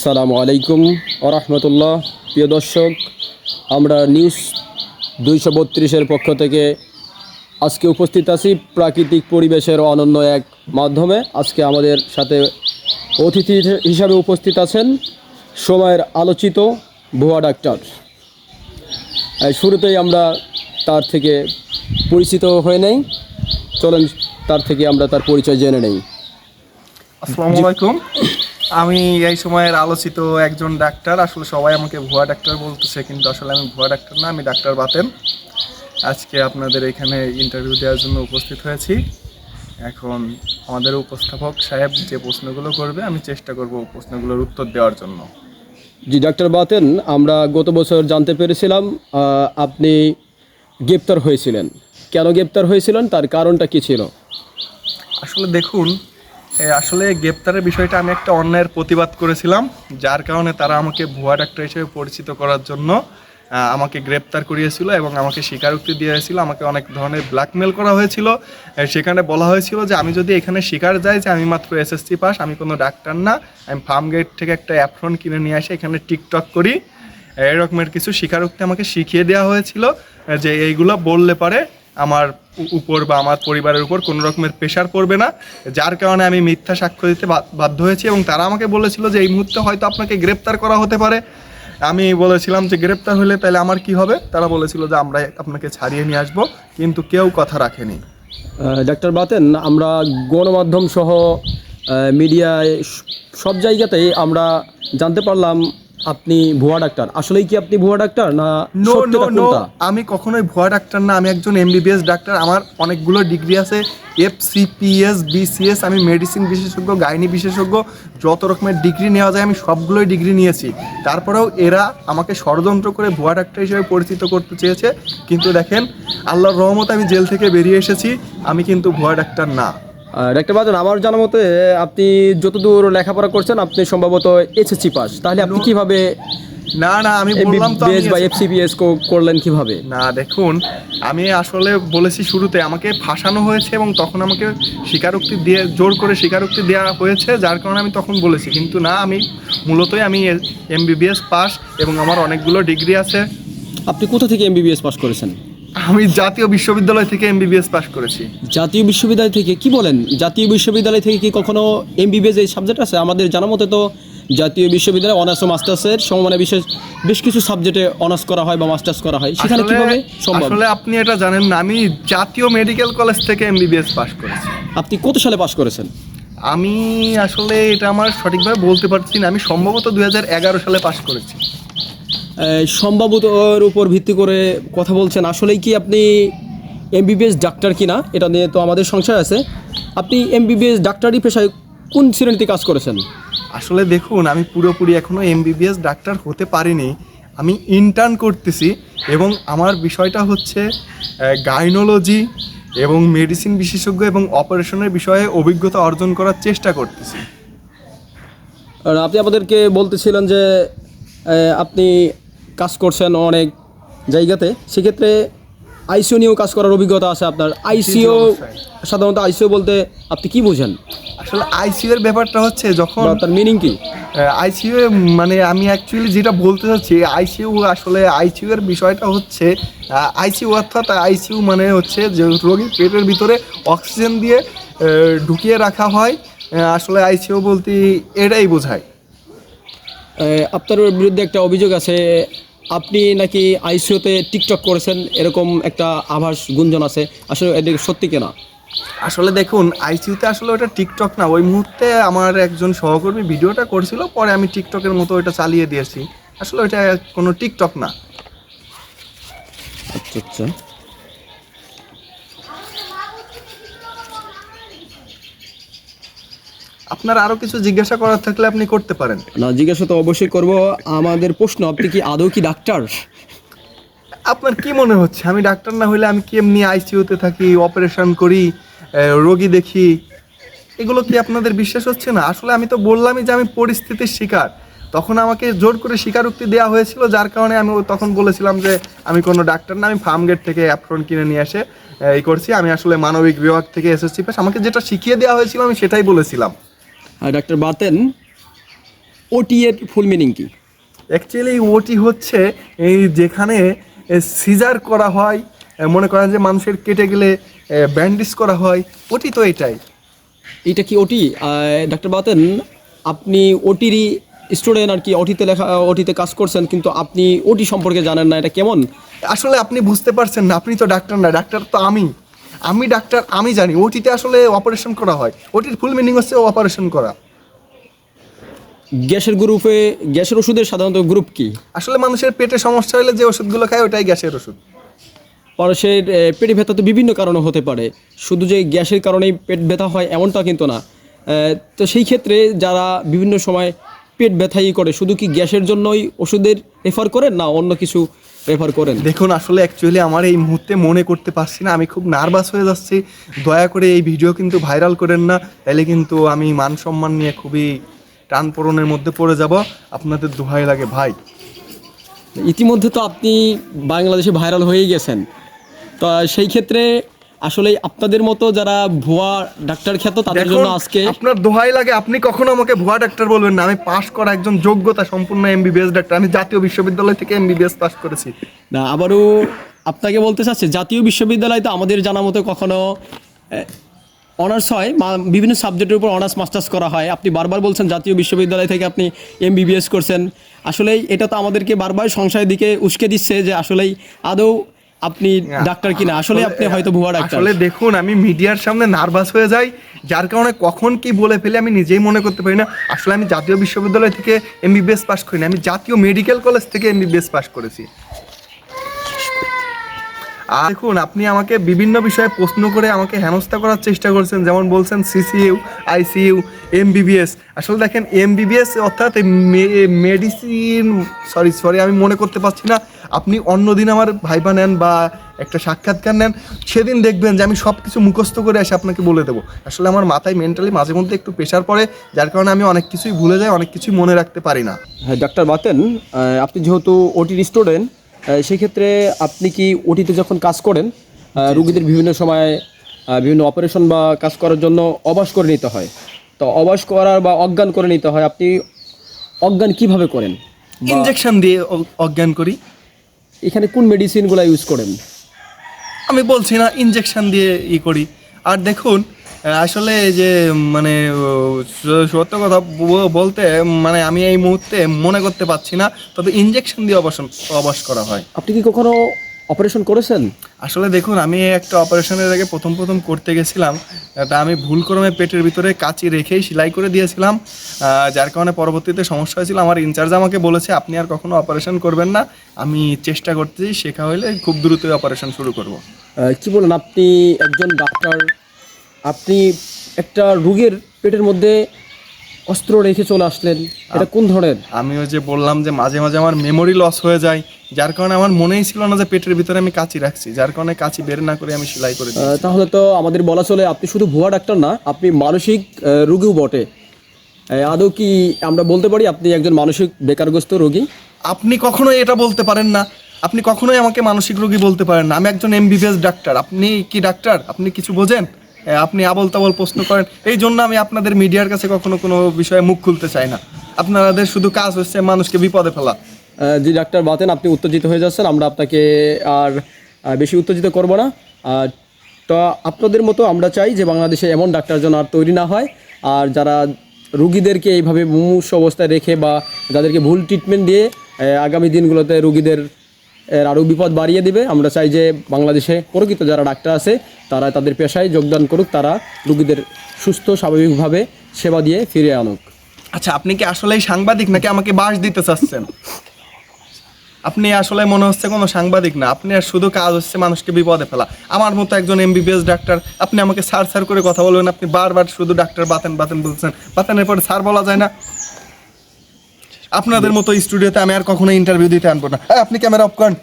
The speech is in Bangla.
আসসালামু আলাইকুম ওরহমতুল্লাহ। প্রিয় দর্শক, আমরা নিউজ দুইশো বত্রিশের পক্ষ থেকে আজকে উপস্থিত আছি প্রাকৃতিক পরিবেশের অনন্য এক মাধ্যমে। আজকে আমাদের সাথে অতিথি হিসাবে উপস্থিত আছেন সময়ের আলোচিত ভুয়া ডাক্তার। শুরুতেই আমরা তার থেকে পরিচিত হয়ে নেই। চলেন তার থেকে আমরা তার পরিচয় জেনে নেই। আসসালামু আলাইকুম। আমি এই সময়ের আলোচিত একজন ডাক্তার। আসলে সবাই আমাকে ভুয়া ডাক্তার বলতেছে কিন্তু আসলে আমি ভুয়া ডাক্তার না আমি ডাক্তার বাতেন। আজকে আপনাদের এখানে ইন্টারভিউ দেওয়ার জন্য উপস্থিত হয়েছি। এখন আমাদের উপস্থাপক সাহেব যে প্রশ্নগুলো করবে আমি চেষ্টা করব প্রশ্নগুলোর উত্তর দেওয়ার জন্য। জি ডাক্তার বাতেন আমরা গত বছর জানতে পেরেছিলাম আপনি গ্রেপ্তার হয়েছিলেন। কেন গ্রেপ্তার হয়েছিলেন? তার কারণটা কি ছিল? আসলে দেখুন আসলে গ্রেপ্তারের বিষয়টা আমি একটা অন্যায়ের প্রতিবাদ করেছিলাম, যার কারণে তারা আমাকে ভুয়া ডাক্তার হিসেবে পরিচিত করার জন্য আমাকে গ্রেপ্তার করিয়েছিল এবং আমাকে স্বীকারোক্তি দিয়ে দিয়েছিল, আমাকে অনেক ধরনের ব্ল্যাকমেল করা হয়েছিল। সেখানে বলা হয়েছিল যে আমি যদি এখানে স্বীকার যাই যে আমি মাত্র এসএসসি পাস, আমি কোনো ডাক্তার না, আমি ফার্ম গেট থেকে একটা অ্যাপ্রন কিনে নিয়ে আসি এখানে টিকটক করি। এরকমের কিছু স্বীকারোক্তি আমাকে শিখিয়ে দেওয়া হয়েছিল যে এইগুলো বললে পারে আমার উপর বা আমার পরিবারের উপর কোনো রকমের প্রেশার পড়বে না। যার কারণে আমি মিথ্যা সাক্ষ্য দিতে বাধ্য হয়েছি এবং তারা আমাকে বলেছিল যে এই মুহূর্তে হয়তো আপনাকে গ্রেপ্তার করা হতে পারে। আমি বলেছিলাম যে গ্রেপ্তার হলে তাহলে আমার কি হবে? তারা বলেছিল যে আমরা আপনাকে ছাড়িয়ে নিয়ে আসব, কিন্তু কেউ কথা রাখেনি। ডাক্তার বাতেন, আমরা গণমাধ্যম সহ মিডিয়ায় সব জায়গাতেই আমরা জানতে পারলাম আপনি ভুয়া ডাক্তার। আসলেই কি আপনি ভুয়া ডাক্তার না নো নো নো আমি কখনোই ভুয়া ডাক্তার না আমি একজন এমবিবিএস ডাক্তার। আমার অনেকগুলো ডিগ্রি আছে এফ সিপিএস বিসিএস আমি মেডিসিন বিশেষজ্ঞ গাইনি বিশেষজ্ঞ যত রকমের ডিগ্রি নেওয়া যায় আমি সবগুলোই ডিগ্রি নিয়েছি। তারপরেও এরা আমাকে ষড়যন্ত্র করে ভুয়া ডাক্তার হিসেবে পরিচিত করতে চেয়েছে। কিন্তু দেখেন আল্লাহর রহমত আমি জেল থেকে বেরিয়ে এসেছি আমি কিন্তু ভুয়া ডাক্তার না। ডাক্তার বাতেন আমার জানা মতে আপনি যতদূর লেখাপড়া করছেন আপনি সম্ভবত এসএসসি পাস তাহলে আপনি কীভাবে না না আমি বললাম তো এমবিবিএস বা এফসিপিএস করলেন কীভাবে? না দেখুন আমি আসলে বলেছি শুরুতে আমাকে ফাঁসানো হয়েছে এবং তখন আমাকে স্বীকারোক্তি দিয়ে জোর করে স্বীকারোক্তি দেওয়া হয়েছে যার কারণে আমি তখন বলেছি। কিন্তু না আমি মূলতই আমি এমবিবিএস পাস এবং আমার অনেকগুলো ডিগ্রি আছে। আপনি কোথা থেকে এমবিবিএস পাস করেছেন? আমি জাতীয় বিশ্ববিদ্যালয় থেকে এমবিবিএস পাস করেছি। জাতীয় বিশ্ববিদ্যালয় থেকে কি বলেন? জাতীয় বিশ্ববিদ্যালয় থেকে কি কখনো এমবিবিএস এই সাবজেক্ট আছে? আমাদের জানা মতে তো জাতীয় বিশ্ববিদ্যালয়ে অনার্স ও মাস্টার্সের সমমানে বিশেষ বেশ কিছু সাবজেক্টে অনার্স করা হয় বা মাস্টার্স করা হয়। সেখানে কীভাবে সম্ভব? আসলে আপনি এটা জানেন না আমি জাতীয় মেডিকেল কলেজ থেকে এমবিবিএস পাস করেছি। আপনি কত সালে পাস করেছেন? আমি আসলে এটা আমার সঠিকভাবে বলতে পারছি না আমি সম্ভবত দুই হাজার এগারো সালে পাস করেছি। সম্ভাবতর উপর ভিত্তি করে কথা বলছেন। আসলেই কি আপনি এমবিবিএস ডাক্তার কিনা? এটা নিয়ে তো আমাদের সংশয় আছে। আপনি এমবিবিএস ডাক্তারি পেশায় কোন শ্রেণীতে কাজ করেছেন? আসলে দেখুন আমি পুরোপুরি এখনও এমবিবিএস ডাক্তার হতে পারিনি। আমি ইন্টার্ন করতেছি এবং আমার বিষয়টা হচ্ছে গাইনোলজি এবং মেডিসিন বিশেষজ্ঞ এবং অপারেশনের বিষয়ে অভিজ্ঞতা অর্জন করার চেষ্টা করতেছি। আর আপনি আমাদেরকে বলতেছিলেন যে আপনি কাজ করছেন অনেক জায়গাতে সেক্ষেত্রে আইসিও নিয়েও কাজ করার অভিজ্ঞতা আছে আপনার আইসিও। সাধারণত আইসিও বলতে আপনি কি বোঝেন আসলে আইসিইউ এর ব্যাপারটা হচ্ছে যখন তার মিনিং কি আইসিইউ মানে আমি অ্যাকচুয়ালি যেটা বলতে চাচ্ছি আইসিইউ আসলে আইসিইউ এর বিষয়টা হচ্ছে আইসিইউ অর্থাৎ আইসিইউ মানে হচ্ছে যে রোগীর পেটের ভিতরে অক্সিজেন দিয়ে ঢুকিয়ে রাখা হয় আসলে আইসিইউ বলতে এটাই বোঝায় আপনার বিরুদ্ধে একটা অভিযোগ আছে আপনি নাকি আইসিওতে টিকটক করেছেন? এরকম একটা আভাস গুঞ্জন আছে। আসলে এটা সত্যি কিনা? আসলে দেখুন আইসিউতে আসলে ওটা টিকটক না। ওই মুহূর্তে আমার একজন সহকর্মী ভিডিওটা করছিল পরে আমি টিকটকের মতো ওটা চালিয়ে দিয়েছি। আসলে ওইটা কোনো টিকটক না। আচ্ছা আচ্ছা। আপনার আরও কিছু জিজ্ঞাসা করার থাকলে আপনি করতে পারেন। না জিজ্ঞাসা তো অবশ্যই করব। আমাদের প্রশ্ন আপনি কি আদৌ কি ডাক্তার? আপনার কি মনে হচ্ছে? আমি ডাক্তার না হলে আমি কি এমনি আইসিইউতে থাকি অপারেশন করি রোগী দেখি? এগুলো কি আপনাদের বিশ্বাস হচ্ছে না? আসলে আমি তো বললামই যে আমি পরিস্থিতির শিকার। তখন আমাকে জোর করে স্বীকারোক্তি দেওয়া হয়েছিল যার কারণে আমি তখন বলেছিলাম যে আমি কোনো ডাক্তার না আমি ফার্মগেট থেকে অ্যাপ্রন কিনে নিয়ে এসে এই করছি। আমি আসলে মানবিক বিভাগ থেকে এসএসসি পাস আমাকে যেটা শিখিয়ে দেওয়া হয়েছিল আমি সেটাই বলেছিলাম। আর ডাক্তার বাতেন ওটি এর ফুল মিনিং কি? অ্যাকচুয়ালি ওটি হচ্ছে এই যেখানে সিজার করা হয় মনে করেন যে মানুষের কেটে গেলে ব্যান্ডেজ করা হয় ওটি তো এটাই। এটা কি ওটি ডাক্তার বাতেন আপনি ওটিরই স্টুডেন্ট আর কি ওটিতে লেখা ওটিতে কাজ করছেন কিন্তু আপনি ওটি সম্পর্কে জানেন না এটা কেমন? আসলে আপনি বুঝতে পারছেন না আপনি তো ডাক্তার না ডাক্তার তো আমি। আমি ডাক্তার আমি জানি ওটিতে আসলে অপারেশন করা হয়। ওটির ফুল মিনিং হচ্ছে অপারেশন করা। গ্যাসের গ্রুপে গ্যাসের ওষুধের সাধারণত গ্রুপ কি? আসলে মানুষের পেটে সমস্যা হলে যে ওষুধগুলো খায় ওটাই গ্যাসের ওষুধ। মানুষের পেটে ব্যথা তো বিভিন্ন কারণে হতে পারে। শুধু যে গ্যাসের কারণেই পেট ব্যথা হয় এমনটা কিন্তু না। তো সেই ক্ষেত্রে যারা বিভিন্ন সময় পেট ব্যথাই করে শুধু কি গ্যাসের জন্যই ওষুধের রেফার করেন না অন্য কিছু রেফার করেন? দেখুন আসলে অ্যাকচুয়ালি আমার এই মুহূর্তে মনে করতে পারছি না। আমি খুব নার্ভাস হয়ে যাচ্ছি। দয়া করে এই ভিডিও কিন্তু ভাইরাল করেন না। তাহলে কিন্তু আমি মান সম্মান নিয়ে খুবই টান পূরণের মধ্যে পড়ে যাব। আপনাদের দোহাই লাগে ভাই। ইতিমধ্যে তো আপনি বাংলাদেশে ভাইরাল হয়ে গেছেন। তো সেই ক্ষেত্রে আসলে আপনাদের মতো যারা ভুয়া ডাক্তার খ্যাত তাদের জন্য আজকে আপনার দোহাই লাগে আপনি কখনো আমাকে ভুয়া ডাক্তার বলবেন না। আমি পাশ করা একজন যোগ্যতা সম্পূর্ণ এমবিবিএস ডাক্তার। আমি জাতীয় বিশ্ববিদ্যালয় থেকে এমবিবিএস পাস করেছি। না আবারও আপনাকে বলতে চাচ্ছি জাতীয় বিশ্ববিদ্যালয় তো আমাদের জানা মতো কখনো অনার্স হয় বিভিন্ন সাবজেক্টের উপর অনার্স মাস্টার্স করা হয়। আপনি বারবার বলছেন জাতীয় বিশ্ববিদ্যালয় থেকে আপনি এমবিবিএস করছেন। আসলেই এটা তো আমাদেরকে বারবার সংশয়ের দিকে উস্কে দিচ্ছে যে আসলেই আদৌ আপনি ডাক্তার কিনা? আসলে আপনি হয়তো ভুয়া ডাক্তার। আসলে দেখুন আমি মিডিয়ার সামনে নার্ভাস হয়ে যাই যার কারণে কখন কি বলে ফেলে আমি নিজেই মনে করতে পারি না। আসলে আমি জাতীয় বিশ্ববিদ্যালয় থেকে এমবিবিএস পাস করিনি আমি জাতীয় মেডিকেল কলেজ থেকে এমবিবিএস পাস করেছি। আর দেখুন, আপনি আমাকে বিভিন্ন বিষয়ে প্রশ্ন করে আমাকে হেনস্থা করার চেষ্টা করছেন। যেমন বলছেন সিসিইউ আইসিইউ এমবিবিএস আসলে দেখেন এমবিবিএস অর্থাৎ মেডিসিন সরি সরি আমি মনে করতে পারছি না। আপনি অন্যদিন আমার ভাইবা নেন বা একটা সাক্ষাৎকার নেন, সেদিন দেখবেন যে আমি সব কিছু মুখস্থ করে এসে আপনাকে বলে দেবো। আসলে আমার মাথায় মেন্টালি মাঝে মধ্যে একটু প্রেশার পড়ে, যার কারণে আমি অনেক কিছুই ভুলে যাই, অনেক কিছুই মনে রাখতে পারি না। হ্যাঁ ডাক্তার বাতেন আপনি যেহেতু ওটির স্টুডেন্ট সেক্ষেত্রে আপনি কি ওটিতে যখন কাজ করেন রুগীদের বিভিন্ন সময় বিভিন্ন অপারেশন বা কাজ করার জন্য অবাস করে নিতে হয়। তো অবাস করার বা অজ্ঞান করে নিতে হয় আপনি অজ্ঞান কীভাবে করেন? ইনজেকশন দিয়ে অজ্ঞান করি। এখানে কোন মেডিসিনগুলো ইউজ করেন? আমি বলছি না ইনজেকশন দিয়ে ই করি। আর দেখুন আসলে এই যে মানে সত্য কথা বলতে মানে আমি এই মুহূর্তে মনে করতে পারছি না। তবে ইনজেকশন দিয়ে অবসন অবশ করা হয়। আপনি কি কখনো অপারেশন করেছেন? আসলে দেখুন আমি একটা অপারেশনের আগে প্রথম প্রথম করতে গেছিলাম। তা আমি ভুল ক্রমে পেটের ভিতরে কাঁচি রেখেই সেলাই করে দিয়েছিলাম। যার কারণে পরবর্তীতে সমস্যা হয়েছিল। আমার ইনচার্জ আমাকে বলেছে আপনি আর কখনো অপারেশন করবেন না। আমি চেষ্টা করতেছি শেখা হলে খুব দ্রুতই অপারেশন শুরু করব। কি বলেন? আপনি একজন ডাক্তার আপনি একটা রোগীর পেটের মধ্যে অস্ত্র রেখে চলে আসলেন এটা কোন ধরনের? আমি ওই যে বললাম যে মাঝে মাঝে আমার মেমোরি লস হয়ে যায় যার কারণে আমার মনেই ছিল না যে পেটের ভিতরে আমি কাঁচি রাখছি যার কারণে কাঁচি বের না করে আমি সেলাই করে দিই তাহলে তো আমাদের বলা চলে আপনি শুধু ভুয়া ডাক্তার না আপনি মানসিক রোগীও বটে। আদৌ কি আমরা বলতে পারি আপনি একজন মানসিক বেকারগ্রস্ত রোগী? আপনি কখনোই এটা বলতে পারেন না। আপনি কখনোই আমাকে মানসিক রোগী বলতে পারেন না। আমি একজন এমবিবিএস ডাক্তার। আপনি কি ডাক্তার? আপনি কিছু বোঝেন? আপনি আবল তাবল প্রশ্ন করেন, এই জন্য আমি আপনাদের মিডিয়ার কাছে কখনো কোনো বিষয়ে মুখ খুলতে চাই না। আপনাদের শুধু কাজ হচ্ছে মানুষকে বিপদে ফেলা। জি, ডাক্তার বাতেন, আপনি উত্তেজিত হয়ে যাচ্ছেন, আমরা আপনাকে আর বেশি উত্তেজিত করব না। তো আপনাদের মতো আমরা চাই যে বাংলাদেশে এমন ডাক্তার যেন আর তৈরি না হয়, আর যারা রুগীদেরকে এইভাবে মুমূর্ষ অবস্থায় রেখে বা যাদেরকে ভুল ট্রিটমেন্ট দিয়ে আগামী দিনগুলোতে রুগীদের এর আরও বিপদ বাড়িয়ে দিবে। আমরা চাই যে বাংলাদেশে প্রকৃত যারা ডাক্তার আছে, তারা তাদের পেশায় যোগদান করুক, তারা রুগীদের সুস্থ, স্বাভাবিকভাবে সেবা দিয়ে ফিরে আনুক। আচ্ছা আপনি কি আসলেই সাংবাদিক নাকি আমাকে বাস দিতে চাচ্ছেন? আপনি আসলে মনে হচ্ছে কোনো সাংবাদিক না। আপনি আর শুধু কাজ হচ্ছে মানুষকে বিপদে ফেলা। আমার মতো একজন এমবিবিএস ডাক্তার, আপনি আমাকে স্যার স্যার করে কথা বলবেন, আপনি বারবার শুধু ডাক্তার বাতেন বাতেন বলছেন। বাতেনের পরে স্যার বলা যায় না। আপনাদের মতো স্টুডিওতে আমি আর কখনো ইন্টারভিউ দিতে আনব না। আপনি ক্যামেরা অফ করেন।